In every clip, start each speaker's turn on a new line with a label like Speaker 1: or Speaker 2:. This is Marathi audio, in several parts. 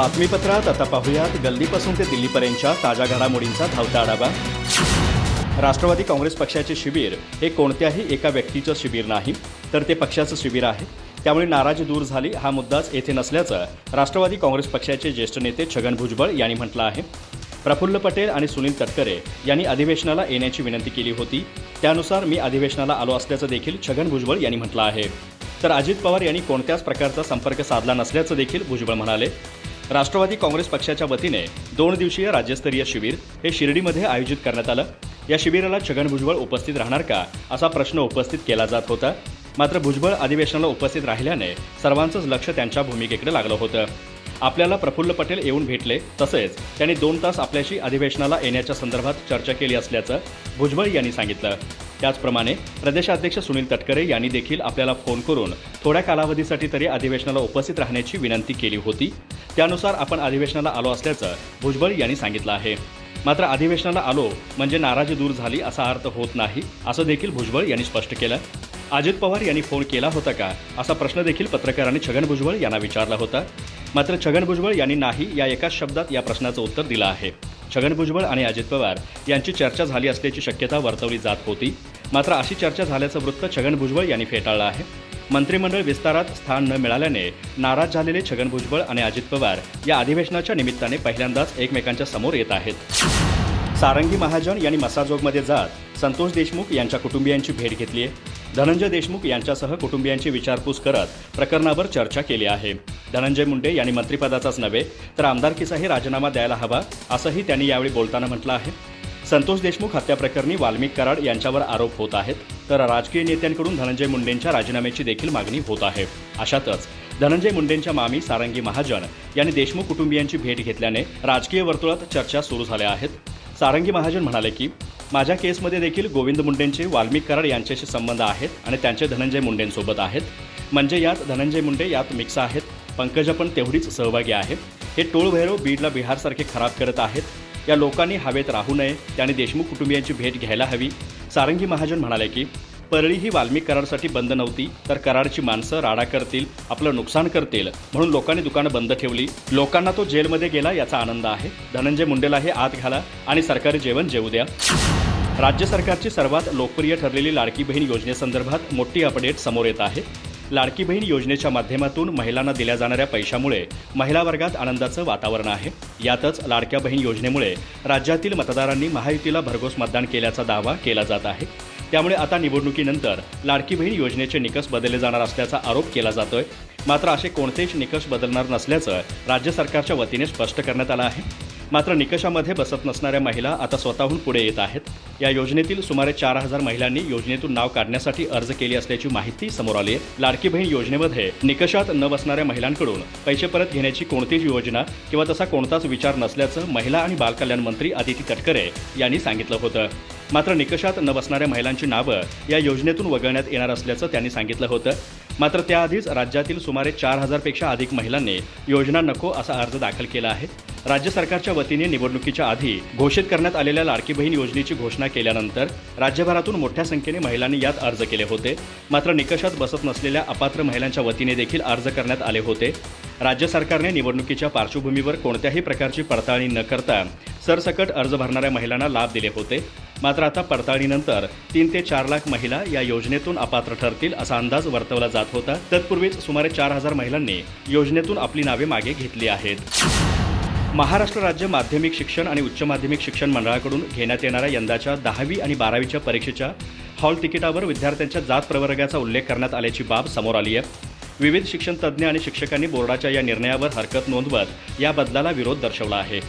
Speaker 1: बातमीपत्रात आता पाहूयात गल्लीपासून ते दिल्लीपर्यंतच्या ताज्या घडामोडींचा धावता आढावा. राष्ट्रवादी काँग्रेस पक्षाचे शिबिर हे कोणत्याही एका व्यक्तीचं शिबिर नाही तर ते पक्षाचं शिबिर आहे. त्यामुळे नाराजी दूर झाली हा मुद्दाच येथे नसल्याचं राष्ट्रवादी काँग्रेस पक्षाचे ज्येष्ठ नेते छगन भुजबळ यांनी म्हटलं आहे. प्रफुल्ल पटेल आणि सुनील तटकरे यांनी अधिवेशनाला येण्याची विनंती केली होती. त्यानुसार मी अधिवेशनाला आलो असल्याचं देखील छगन भुजबळ यांनी म्हटलं आहे. तर अजित पवार यांनी कोणत्याच प्रकारचा संपर्क साधला नसल्याचं देखील भुजबळ म्हणाले. राष्ट्रवादी काँग्रेस पक्षाच्या वतीने दोन दिवसीय राज्यस्तरीय शिबिर हे शिर्डीमध्ये आयोजित करण्यात आलं. या शिबिराला छगन भुजबळ उपस्थित राहणार का असा प्रश्न उपस्थित केला जात होता. मात्र भुजबळ अधिवेशनाला उपस्थित राहिल्याने सर्वांचंच लक्ष त्यांच्या भूमिकेकडे लागलं होतं. आपल्याला प्रफुल्ल पटेल येऊन भेटले तसेच त्यांनी दोन तास आपल्याशी अधिवेशनाला येण्याच्या संदर्भात चर्चा केली असल्याचं भुजबळ यांनी सांगितलं. त्याचप्रमाणे प्रदेशाध्यक्ष सुनील तटकरे यांनी देखील आपल्याला फोन करून थोड्या कालावधीसाठी तरी अधिवेशनाला उपस्थित राहण्याची विनंती केली होती. त्यानुसार आपण अधिवेशनाला आलो असल्याचं भुजबळ यांनी सांगितलं आहे. मात्र अधिवेशनाला आलो म्हणजे नाराजी दूर झाली असा अर्थ होत नाही असं देखील भुजबळ यांनी स्पष्ट केलं. अजित पवार यांनी फोन केला होता का असा प्रश्न देखील पत्रकारांनी छगन भुजबळ यांना विचारला होता. मात्र छगन भुजबळ यांनी नाही या एकाच शब्दात या प्रश्नाचं उत्तर दिलं आहे. छगन भुजबळ आणि अजित पवार यांची चर्चा झाली असल्याची शक्यता वर्तवली जात होती. मात्र अशी चर्चा झाल्याचं वृत्त छगन भुजबळ यांनी फेटाळलं आहे. मंत्रिमंडळ विस्तारात स्थान न मिळाल्याने नाराज झालेले छगन भुजबळ आणि अजित पवार या अधिवेशनाच्या निमित्ताने पहिल्यांदाच एकमेकांच्या समोर येत आहेत. सारंगी महाजन यांनी मसाजोगमध्ये जात संतोष देशमुख यांच्या कुटुंबियांची भेट घेतली आहे. धनंजय देशमुख यांच्यासह कुटुंबियांची विचारपूस करत प्रकरणावर चर्चा केली आहे. धनंजय मुंडे यांनी मंत्रिपदाचाच नव्हे तर आमदारकीचाही राजीनामा द्यायला हवा असंही त्यांनी यावेळी बोलताना म्हटलं आहे. संतोष देशमुख हत्याप्रकरणी वाल्मिक कराड यांच्यावर आरोप होत आहेत तर राजकीय नेत्यांकडून धनंजय मुंडेंच्या राजीनाम्याची देखील मागणी होत आहे. अशातच धनंजय मुंडेंच्या मामी सारंगी महाजन यांनी देशमुख कुटुंबियांची भेट घेतल्याने राजकीय वर्तुळात चर्चा सुरू झाल्या आहेत. सारंगी महाजन म्हणाले की माझ्या केसमध्ये देखील गोविंद मुंडेंचे वाल्मिक कराड यांच्याशी संबंध आहेत आणि त्यांचे धनंजय मुंडेंसोबत आहेत. म्हणजे यात धनंजय मुंडे यात मिक्स आहेत. पंकजा पण तेवढीच सहभागी आहेत. हे टोळभैरव बीडला बिहारसारखे खराब करत आहेत. या लोकांनी हवेत राहू नये त्याने देशमुख कुटुंबियांची भेट घ्यायला हवी. सारंगी महाजन म्हणाले की परळी ही वाल्मिक करारसाठी बंद नव्हती तर कराडची माणसं राडा करतील आपलं नुकसान करतील म्हणून लोकांनी दुकानं बंद ठेवली. लोकांना तो जेलमध्ये गेला याचा आनंद आहे. धनंजय मुंडेलाही आत घाला आणि सरकारी जेवण जेवू द्या. राज्य सरकारची सर्वात लोकप्रिय ठरलेली लाडकी बहीण योजनेसंदर्भात मोठी अपडेट समोर येत आहे. लाडकी बहीण योजनेच्या माध्यमातून महिलांना दिल्या जाणाऱ्या पैशामुळे महिला वर्गात आनंदाचं वातावरण आहे. यातच लाडक्या बहीण योजनेमुळे राज्यातील मतदारांनी महायुतीला भरघोस मतदान केल्याचा दावा केला जात आहे. त्यामुळे आता निवडणुकीनंतर लाडकी बहीण योजनेचे निकष बदलले जाणार असल्याचा आरोप केला जातोय. मात्र असे कोणतेच निकष बदलणार नसल्याचं राज्य सरकारच्या वतीने स्पष्ट करण्यात आलं आहे. मात्र निकषामध्ये बसत नसणाऱ्या महिला आता स्वतःहून पुढे येत आहेत. या योजनेतील सुमारे चार हजार महिलांनी योजनेतून नाव काढण्यासाठी अर्ज केली असल्याची माहिती समोर आली आहे. लाडकी बहीण योजनेमध्ये निकषात न बसणाऱ्या महिलांकडून पैसे परत घेण्याची कोणतीच योजना किंवा तसा कोणताच विचार नसल्याचं महिला आणि बालकल्याण मंत्री अदिती तटकरे यांनी सांगितलं होतं. मात्र निकषात न बसणाऱ्या महिलांची नावं या योजनेतून वगळण्यात येणार असल्याचं त्यांनी सांगितलं होतं. मात्र त्याआधीच राज्यातील सुमारे चार हजारपेक्षा अधिक महिलांनी योजना नको असा अर्ज दाखल केला आहे. राज्य सरकारच्या वतीने निवडणुकीच्या आधी घोषित करण्यात आलेल्या लाडकी बहीण योजनेची घोषणा केल्यानंतर राज्यभरातून मोठ्या संख्येने महिलांनी यात अर्ज केले होते. मात्र निकषात बसत नसलेल्या अपात्र महिलांच्या वतीने देखील अर्ज करण्यात आले होते. राज्य सरकारने निवडणुकीच्या पार्श्वभूमीवर कोणत्याही प्रकारची पडताळणी न करता सरसकट अर्ज भरणाऱ्या महिलांना लाभ दिले होते. मात्र आता पडताळणीनंतर तीन ते चार लाख महिला या योजनेतून अपात्र ठरतील असा अंदाज वर्तवला जात होता. तत्पूर्वीच सुमारे चार हजार महिलांनी योजनेतून आपली नावे मागे घेतली आहेत. महाराष्ट्र राज्य माध्यमिक शिक्षण आणि उच्च माध्यमिक शिक्षण मंडळाकडून घेण्यात येणाऱ्या यंदाच्या दहावी आणि बारावीच्या परीक्षेच्या हॉल तिकिटावर विद्यार्थ्यांच्या जात प्रवर्गाचा उल्लेख करण्यात आल्याची बाब समोर आली आहे. विविध शिक्षण तज्ज्ञ आणि शिक्षकांनी बोर्डाच्या या निर्णयावर हरकत नोंदवत या बदलाला विरोध दर्शवला आहे.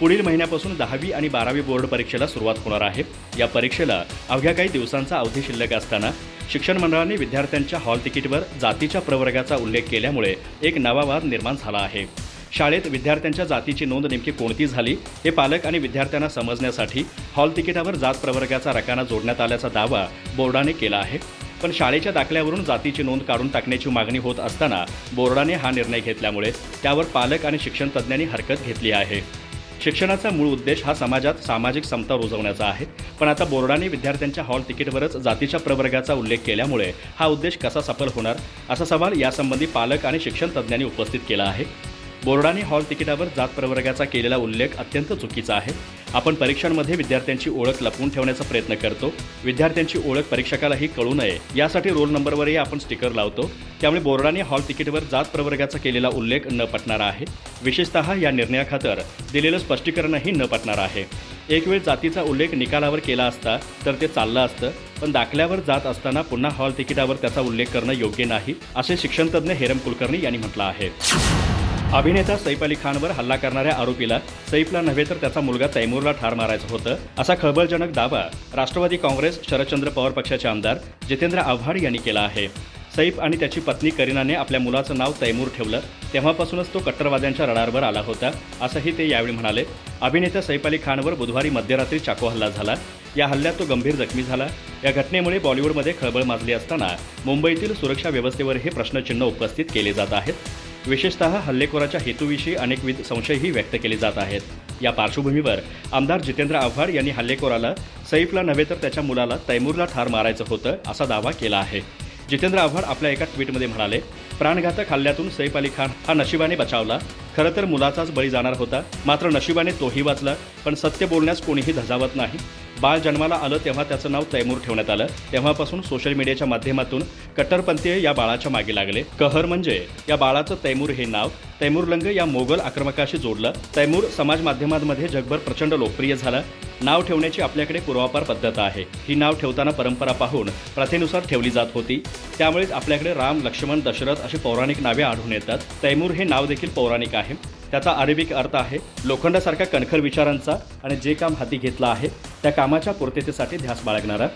Speaker 1: पुढील महिन्यापासून दहावी आणि बारावी बोर्ड परीक्षेला सुरुवात होणार आहे. या परीक्षेला अवघ्या काही दिवसांचा अवधी शिल्लक असताना शिक्षण मंडळाने विद्यार्थ्यांच्या हॉल तिकीटवर जातीच्या प्रवर्गाचा उल्लेख केल्यामुळे एक नवा वाद निर्माण झाला आहे. शाळेत विद्यार्थ्यांच्या जातीची नोंद नेमकी कोणती झाली हे पालक आणि विद्यार्थ्यांना समजण्यासाठी हॉल तिकिटावर जात प्रवर्गाचा रकाना जोडण्यात आल्याचा दावा बोर्डाने केला आहे. पण शाळेच्या दाखल्यावरून जातीची नोंद काढून टाकण्याची मागणी होत असताना बोर्डाने हा निर्णय घेतल्यामुळे त्यावर पालक आणि शिक्षण तज्ज्ञांनी हरकत घेतली आहे. शिक्षणाचा मूळ उद्देश हा समाजात सामाजिक समता रुजवण्याचा आहे. पण आता बोर्डाने विद्यार्थ्यांच्या हॉल तिकीटवरच जातीच्या प्रवर्गाचा उल्लेख केल्यामुळे हा उद्देश कसा सफल होणार असा सवाल यासंबंधी पालक आणि शिक्षण तज्ज्ञांनी उपस्थित केला आहे. बोर्डाने हॉल तिकिटावर जात प्रवर्गाचा केलेला उल्लेख अत्यंत चुकीचा आहे. आपण परीक्षांमध्ये विद्यार्थ्यांची ओळख लपवून ठेवण्याचा प्रयत्न करतो. विद्यार्थ्यांची ओळख परीक्षकालाही कळू नये. यासाठी रोल नंबरवरही आपण स्टिकर लावतो. त्यामुळे बोर्डाने हॉल तिकीटवर जात प्रवर्गाचा केलेला उल्लेख न पटणारा आहे. विशेषतः या निर्णयाखातर दिलेलं स्पष्टीकरणही न पटणार आहे. एक वेळ जातीचा उल्लेख निकालावर केला असता तर ते चाललं असतं. पण दाखल्यावर जात असताना पुन्हा हॉल तिकिटावर त्याचा उल्लेख करणं योग्य नाही असे शिक्षणतज्ज्ञ हेरम कुलकर्णी यांनी म्हटलं आहे. अभिनेता सैफ अली खानवर हल्ला करणाऱ्या आरोपीला सैफला नव्हे तर त्याचा मुलगा तैमूरला ठार मारायचं होतं असा खळबळजनक दावा राष्ट्रवादी काँग्रेस शरदचंद्र पवार पक्षाचे आमदार जितेंद्र आव्हाड यांनी केला आहे. सैफ आणि त्याची पत्नी करीनाने आपल्या मुलाचं नाव तैमूर ठेवलं तेव्हापासूनच तो कट्टरवाद्यांच्या रडारवर आला होता असंही ते यावेळी म्हणाले. अभिनेता सैफ अली खानवर बुधवारी मध्यरात्री चाकू हल्ला झाला. या हल्ल्यात तो गंभीर जखमी झाला. या घटनेमुळे बॉलिवूडमध्ये खळबळ माजली असताना मुंबईतील सुरक्षा व्यवस्थेवरही प्रश्नचिन्ह उपस्थित केले जात आहेत. विशेषतः हल्लेखोराच्या हेतूविषयी अनेकविध संशयही व्यक्त केले जात आहेत. या पार्श्वभूमीवर आमदार जितेंद्र आव्हाड यांनी हल्लेखोराला सैफला नव्हे तर त्याच्या मुलाला तैमूरला ठार मारायचं होतं असा दावा केला आहे. जितेंद्र आव्हाड आपल्या एका ट्विटमध्ये म्हणाले प्राणघातक हल्ल्यातून सैफ अली खान हा नशिबाने बचावला. खरं तर मुलाचाच बळी जाणार होता. मात्र नशिबाने तोही वाचला. पण सत्य बोलण्यास कोणीही धजावत नाही. बाळ जन्माला आलं तेव्हा त्याचं नाव तैमूर ठेवण्यात आलं. तेव्हापासून सोशल मीडियाच्या माध्यमातून कट्टरपंथीय या बाळाच्या मागे लागले. कहर म्हणजे या बाळाचं तैमूर हे नाव. तैमूर लंग या मोगल आक्रमकाशी जोडलं. तैमूर समाज माध्यमांमध्ये जगभर प्रचंड लोकप्रिय झाला. नाव ठेवण्याची आपल्याकडे पूर्वापार पद्धत आहे. ही नाव ठेवताना परंपरा पाहून प्रथेनुसार ठेवली जात होती. त्यामुळेच आपल्याकडे राम लक्ष्मण दशरथ अशी पौराणिक नावे आढळून येतात. तैमूर हे नाव देखील पौराणिक आहे. त्याचा अरेबिक अर्थ आहे लोखंडासारख्या कणखर विचारांचा आणि जे काम हाती घेतलं आहे. त्या कामाच्या पूर्ततेसाठी ध्यास बाळगणारा.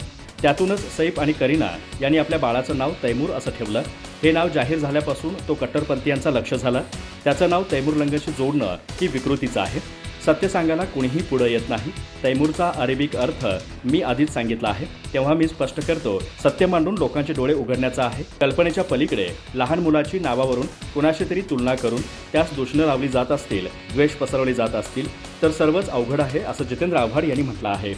Speaker 1: त्यातूनच सैफ आणि करीना यांनी आपल्या बाळाचं नाव तैमूर असं ठेवलं. हे नाव जाहीर झाल्यापासून तो कट्टरपंथीयांचा लक्ष झाला. त्याचं नाव तैमूर लंगशी जोडणं ही विकृतीचं आहे. सत्य सांगायला कुणीही पुढं येत नाही. तैमूरचा अरेबिक अर्थ मी आधीच सांगितला आहे. तेव्हा मी स्पष्ट करतो सत्य मांडून लोकांचे डोळे उघडण्याचा आहे. कल्पनेच्या पलीकडे लहान मुलाची नावावरून कुणाशी तरी तुलना करून त्यास दूषणं लावली जात असतील द्वेष पसरवले जात असतील तर सर्वच अवघड आहे असं जितेंद्र आव्हाड यांनी म्हटलं आहे.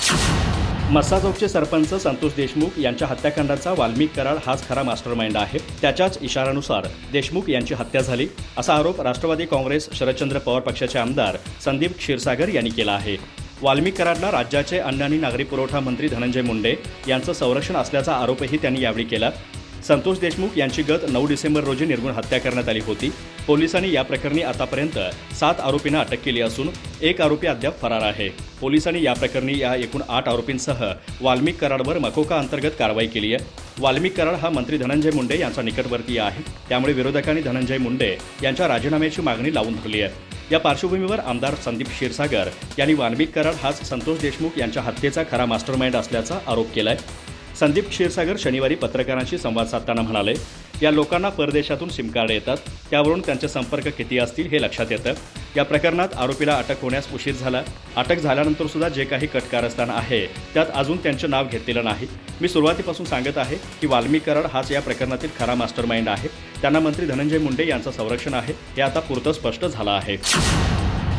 Speaker 1: मस्साजोगचे सरपंच संतोष देशमुख यांच्या हत्याकांडाचा वाल्मिक कराड हाच खरा मास्टरमाइंड आहे. त्याच्याच इशारानुसार देशमुख यांची हत्या झाली असा आरोप राष्ट्रवादी काँग्रेस शरदचंद्र पवार पक्षाचे आमदार संदीप क्षीरसागर यांनी केला आहे. वाल्मिक कराडला राज्याचे अन्न आणि नागरी पुरवठा मंत्री धनंजय मुंडे यांचं संरक्षण असल्याचा आरोपही त्यांनी यावेळी केला. संतोष देशमुख यांची गत नऊ डिसेंबर रोजी निर्गुण हत्या करण्यात आली होती. पोलिसांनी या प्रकरणी आतापर्यंत सात आरोपींना अटक केली असून एक आरोपी अद्याप फरार आहे. पोलिसांनी या प्रकरणी या एकूण आठ आरोपींसह वाल्मिक कराडवर मकोका अंतर्गत कारवाई केली आहे. वाल्मिक कराड हा मंत्री धनंजय मुंडे यांचा निकटवर्तीय आहे. त्यामुळे विरोधकांनी धनंजय मुंडे यांच्या राजीनाम्याची मागणी लावून धरली आहे. या पार्श्वभूमीवर आमदार संदीप क्षीरसागर यांनी वाल्मिक कराड हाच संतोष देशमुख यांच्या हत्येचा खरा मास्टरमाइंड असल्याचा आरोप केलाय. संदीप क्षीरसागर शनिवारी पत्रकारांशी संवाद साधताना म्हणाले या लोकांना परदेशातून सिमकार्ड येतात त्यावरून त्यांचे संपर्क किती असतील हे लक्षात येतं. या प्रकरणात आरोपीला अटक होण्यास उशीर झाला. अटक झाल्यानंतर सुद्धा जे काही कटकारस्थान आहे त्यात अजून त्यांचं नाव घेतलेलं नाही. मी सुरुवातीपासून सांगत आहे की वाल्मी कराड हाच या प्रकरणातील खरा मास्टरमाइंड आहे. त्यांना मंत्री धनंजय मुंडे यांचं संरक्षण आहे हे आता पुरतं स्पष्ट झालं आहे.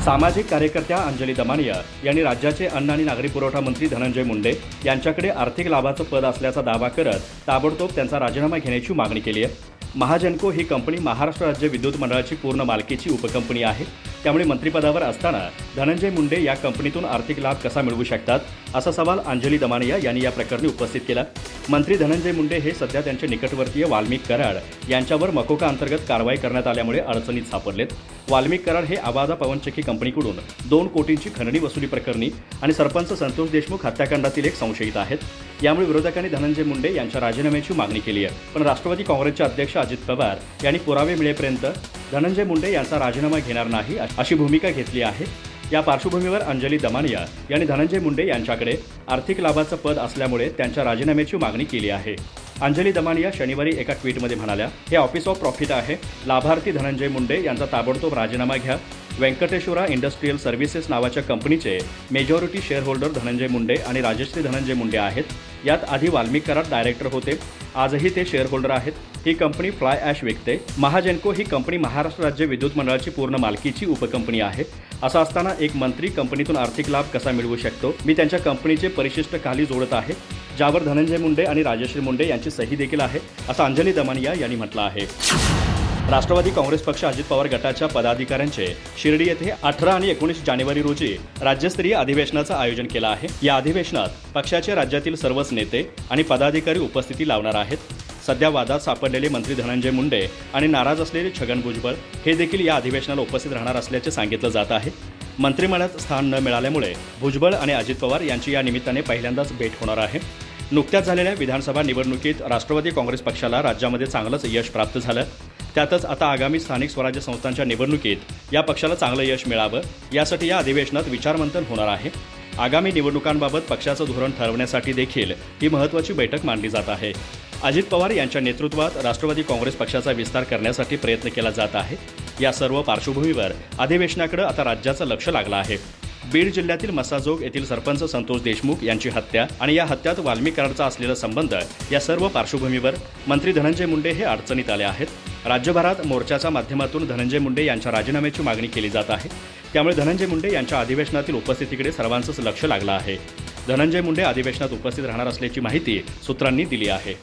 Speaker 1: सामाजिक कार्यकर्त्या अंजली दमानिया यांनी राज्याचे अन्न आणि नागरी पुरवठा मंत्री धनंजय मुंडे यांच्याकडे आर्थिक लाभाचं पद असल्याचा दावा करत ताबडतोब त्यांचा राजीनामा घेण्याची मागणी केली आहे. महाजनको ही कंपनी महाराष्ट्र राज्य विद्युत मंडळाची पूर्ण मालकीची उपकंपनी आहे. त्यामुळे मंत्रिपदावर असताना धनंजय मुंडे या कंपनीतून आर्थिक लाभ कसा मिळवू शकतात? असा सवाल अंजली दमानिया यांनी या प्रकरणी उपस्थित केला. मंत्री धनंजय मुंडे हे सध्या त्यांचे निकटवर्तीय वाल्मिक कराड यांच्यावर मकोका अंतर्गत कारवाई करण्यात आल्यामुळे अडचणीत सापडलेत. वाल्मिक कराड हे आवाजा पवनचक्की कंपनीकडून दोन कोटींची खंडणी वसुली प्रकरणी आणि सरपंच संतोष देशमुख हत्याकांडातील एक संशयित आहेत. यामुळे विरोधकांनी धनंजय मुंडे यांच्या राजीनाम्याची मागणी केली आहे. पण राष्ट्रवादी काँग्रेसचे अध्यक्ष अजित पवार यांनी पुरावे मिळेपर्यंत धनंजय मुंडे यांचा राजीनामा घेणार नाही अशी भूमिका घेतली आहे. या पार्श्वभूमीवर अंजली दमानिया यांनी धनंजय मुंडे यांच्याकडे आर्थिक लाभाचं पद असल्यामुळे त्यांच्या राजीनाम्याची मागणी केली आहे. अंजली दमानिया शनिवारी एका ट्विटमध्ये म्हणाल्या हे ऑफिस ऑफ प्रॉफिट आहे. लाभार्थी धनंजय मुंडे यांचा ताबडतोब राजीनामा घ्या. व्यंकटेश्वरा इंडस्ट्रीयल सर्व्हिसेस नावाच्या कंपनीचे मेजॉरिटी शेअरहोल्डर धनंजय मुंडे आणि राजश्री धनंजय मुंडे आहेत. यात आधी वाल्मिकरात डायरेक्टर होते. आजही ते शेअरहोल्डर आहेत. ही कंपनी फ्लाय ॲश विकते. महाजेनको ही कंपनी महाराष्ट्र राज्य विद्युत मंडळाची पूर्ण मालकीची उपकंपनी आहे. असं असताना एक मंत्री कंपनीतून आर्थिक लाभ कसा मिळवू शकतो? मी त्यांच्या कंपनीचे परिशिष्ट खाली जोडत आहे. ज्यावर धनंजय मुंडे आणि राजश्री मुंडे यांची सही देखील आहे असं अंजली दमानिया यांनी म्हटलं आहे. राष्ट्रवादी काँग्रेस पक्ष अजित पवार गटाच्या पदाधिकाऱ्यांचे शिर्डी येथे अठरा आणि एकोणीस जानेवारी रोजी राज्यस्तरीय अधिवेशनाचं आयोजन केलं आहे. या अधिवेशनात पक्षाचे राज्यातील सर्वच नेते आणि पदाधिकारी उपस्थिती लावणार आहेत. सध्या वादात सापडलेले मंत्री धनंजय मुंडे आणि नाराज असलेले छगन भुजबळ हे देखील या अधिवेशनाला उपस्थित राहणार असल्याचे सांगितलं जात आहे. मंत्रिमंडळात स्थान न मिळाल्यामुळे भुजबळ आणि अजित पवार यांची या निमित्ताने पहिल्यांदाच भेट होणार आहे. नुकत्याच झालेल्या विधानसभा निवडणुकीत राष्ट्रवादी काँग्रेस पक्षाला राज्यामध्ये चांगलंच यश प्राप्त झालं. त्यातच आता आगामी स्थानिक स्वराज्य संस्थांच्या निवडणुकीत या पक्षाला चांगलं यश मिळावं यासाठी या अधिवेशनात विचारमंथन होणार आहे. आगामी निवडणुकांबाबत पक्षाचं धोरण ठरवण्यासाठी देखील ही महत्त्वाची बैठक मांडली जात आहे. अजित पवार यांच्या नेतृत्वात राष्ट्रवादी काँग्रेस पक्षाचा विस्तार करण्यासाठी प्रयत्न केला जात आहे. या सर्व पार्श्वभूमीवर अधिवेशनाकडे आता राज्याचं लक्ष लागलं आहे. बीड जिल्ह्यातील मसाजोग येथील सरपंच संतोष देशमुख यांची हत्या आणि या हत्यात वाल्मिक कराडचा असलेला संबंध या सर्व पार्श्वभूमीवर मंत्री धनंजय मुंडे हे अडचणीत आले आहेत. राज्यभरात मोर्चाच्या माध्यमातून धनंजय मुंडे यांच्या राजीनाम्याची मागणी केली जात आहे. त्यामुळे धनंजय मुंडे यांच्या अधिवेशनातील उपस्थितीकडे सर्वांचंच लक्ष लागलं आहे. धनंजय मुंडे अधिवेशनात उपस्थित राहणार असल्याची माहिती सूत्रांनी दिली आहे.